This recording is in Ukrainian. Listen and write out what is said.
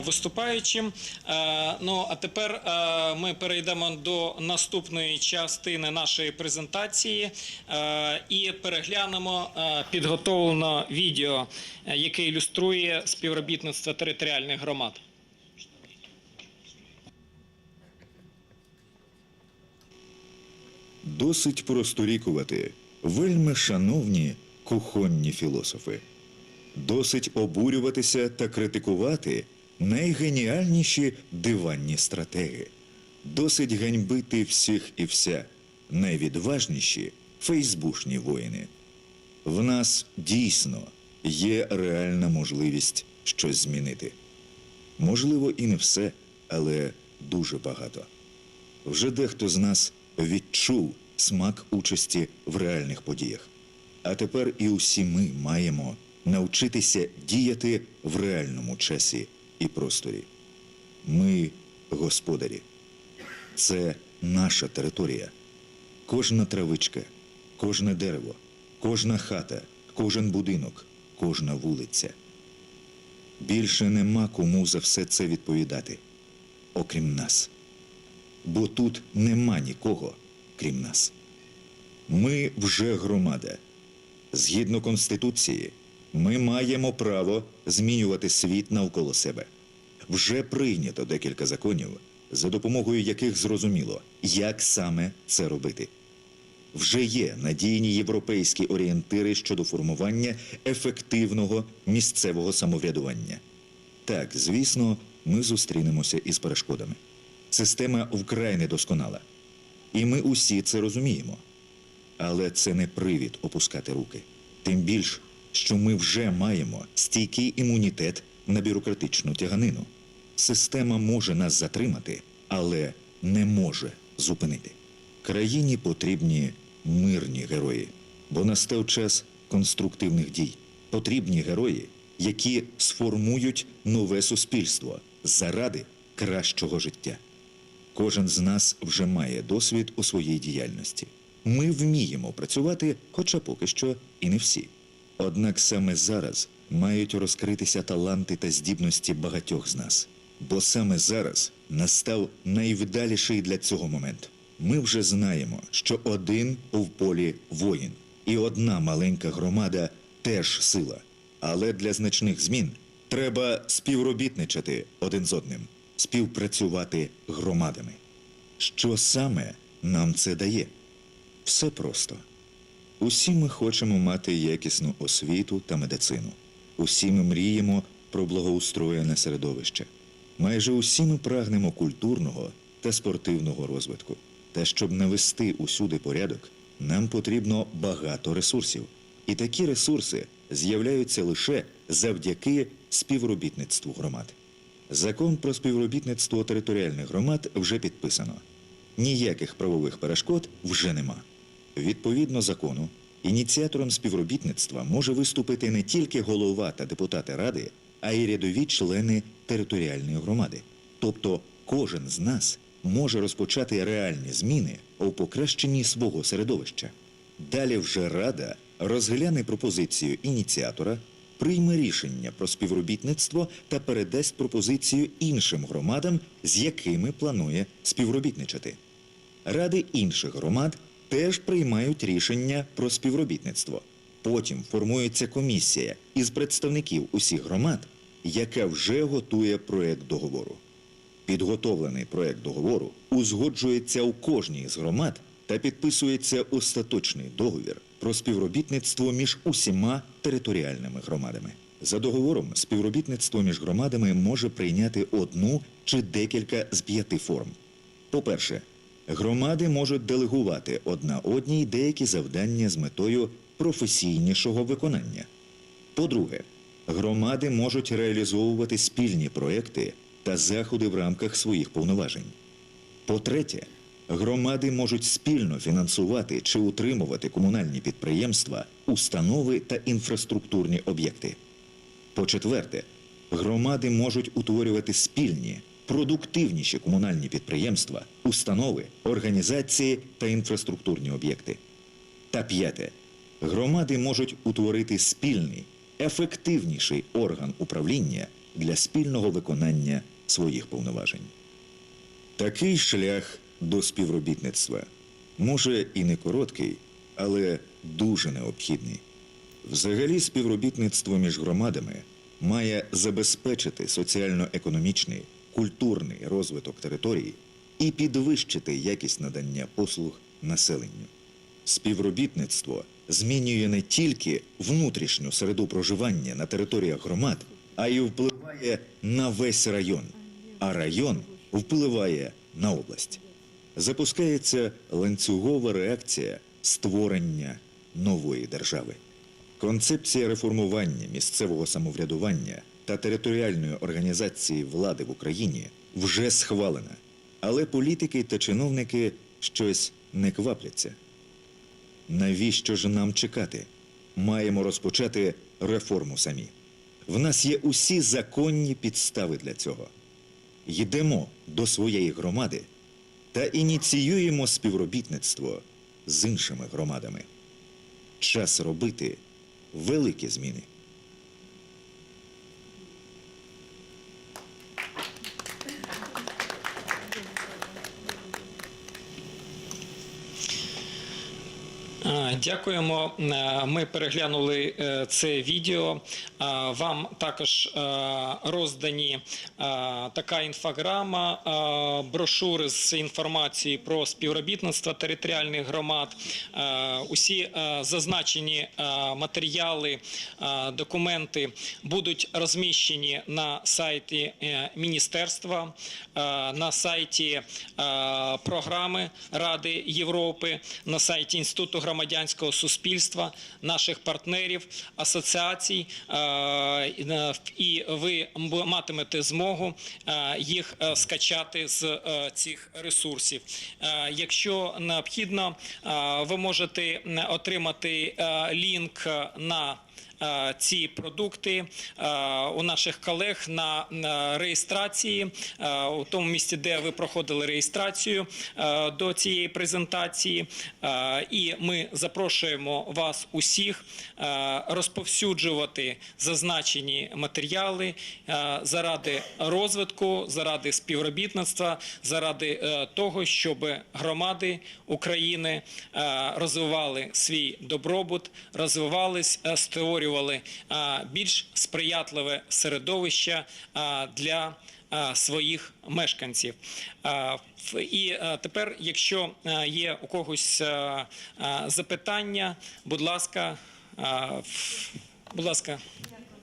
виступаючим. Е, Ну а тепер е, ми перейдемо до наступної частини нашої презентації е, і переглянемо підготовлене відео, яке ілюструє співробітництво територіальних громад. Досить просторікувати, вельми шановні кухонні філософи. Досить обурюватися та критикувати найгеніальніші диванні стратеги. Досить ганьбити всіх і вся, найвідважніші фейсбушні воїни. В нас дійсно є реальна можливість щось змінити. Можливо, і не все, але дуже багато. Вже дехто з нас відчув смак участі в реальних подіях. А тепер і усі ми маємо навчитися діяти в реальному часі і просторі. Ми господарі. Це наша територія. Кожна травичка, кожне дерево, кожна хата, кожен будинок, кожна вулиця. Більше нема кому за все це відповідати, окрім нас бо тут нема нікого, крім нас. Ми вже громада. Згідно Конституції, ми маємо право змінювати світ навколо себе. Вже прийнято декілька законів, за допомогою яких зрозуміло, як саме це робити. Вже є надійні європейські орієнтири щодо формування ефективного місцевого самоврядування. Так, звісно, ми зустрінемося із перешкодами. Система вкрай недосконала. І ми усі це розуміємо. Але це не привід опускати руки. Тим більш, що ми вже маємо стійкий імунітет на бюрократичну тяганину. Система може нас затримати, але не може зупинити. Країні потрібні мирні герої, бо настав час конструктивних дій. Потрібні герої, які сформують нове суспільство заради кращого життя. Кожен з нас вже має досвід у своїй діяльності. Ми вміємо працювати, хоча поки що і не всі. Однак саме зараз мають розкритися таланти та здібності багатьох з нас. Бо саме зараз настав найвдаліший для цього момент. Ми вже знаємо, що один в полі воїн, і одна маленька громада теж сила. Але для значних змін треба співробітничати один з одним, співпрацювати громадами. Що саме нам це дає? Все просто. Усі ми хочемо мати якісну освіту та медицину. Усі ми мріємо про благоустроєне середовище. Майже усі ми прагнемо культурного та спортивного розвитку. Та щоб навести усюди порядок, нам потрібно багато ресурсів. І такі ресурси з'являються лише завдяки співробітництву громад. Закон про співробітництво територіальних громад вже підписано. Ніяких правових перешкод вже нема. Відповідно закону, ініціатором співробітництва може виступити не тільки голова та депутати ради, а й рядові члени територіальної громади. Тобто кожен з нас може розпочати реальні зміни у покращенні свого середовища. Далі вже рада розгляне пропозицію ініціатора, прийме рішення про співробітництво та передасть пропозицію іншим громадам, з якими планує співробітничати. Ради інших громад теж приймають рішення про співробітництво. Потім формується комісія із представників усіх громад, яка вже готує проект договору. Підготовлений проект договору узгоджується у кожній з громад та підписується остаточний договір про співробітництво між усіма територіальними громадами. За договором, співробітництво між громадами може прийняти одну чи декілька з п'яти форм. По-перше, громади можуть делегувати одна одній деякі завдання з метою професійнішого виконання. По-друге, громади можуть реалізовувати спільні проекти та заходи в рамках своїх повноважень. По-третє, громади можуть спільно фінансувати чи утримувати комунальні підприємства, установи та інфраструктурні об'єкти. По-четверте, громади можуть утворювати спільні, продуктивніші комунальні підприємства, установи, організації та інфраструктурні об'єкти. Та п'яте, громади можуть утворити спільний, ефективніший орган управління для спільного виконання своїх повноважень. Такий шлях до співробітництва може і не короткий, але дуже необхідний. Взагалі, співробітництво між громадами має забезпечити соціально-економічний, культурний розвиток території і підвищити якість надання послуг населенню. Співробітництво змінює не тільки внутрішню середу проживання на територіях громад, а й впливає на весь район, а район впливає на область. Запускається ланцюгова реакція створення нової держави. Концепція реформування місцевого самоврядування та територіальної організації влади в Україні вже схвалена, але політики та чиновники щось не квапляться. Навіщо ж нам чекати? Маємо розпочати реформу самі. В нас є усі законні підстави для цього. Йдемо до своєї громади та ініціюємо співробітництво з іншими громадами. Час робити великі зміни. Дякуємо. Е, Ми переглянули е, це відео. Е, Вам також роздані така інфограма, брошури з інформацією про співробітництво територіальних громад. Усі зазначені матеріали, документи будуть розміщені на сайті міністерства, на сайті програми Ради Європи, на сайті Інституту громадянського суспільства, наших партнерів, асоціацій, е, і ви матимете змогу е, їх е, скачати з цих ресурсів. Якщо необхідно, ви можете отримати лінк на ці продукти е, у наших колег на реєстрації е, у тому місці, де ви проходили реєстрацію е, до цієї презентації. Е, І ми запрошуємо вас усіх е, розповсюджувати зазначені матеріали е, заради розвитку, заради співробітництва, заради е, того, щоб громади України е, розвивали свій добробут, розвивались, е, створювали більш сприятливе середовище для своїх мешканців. І тепер, якщо є у когось запитання, будь ласка, будь ласка.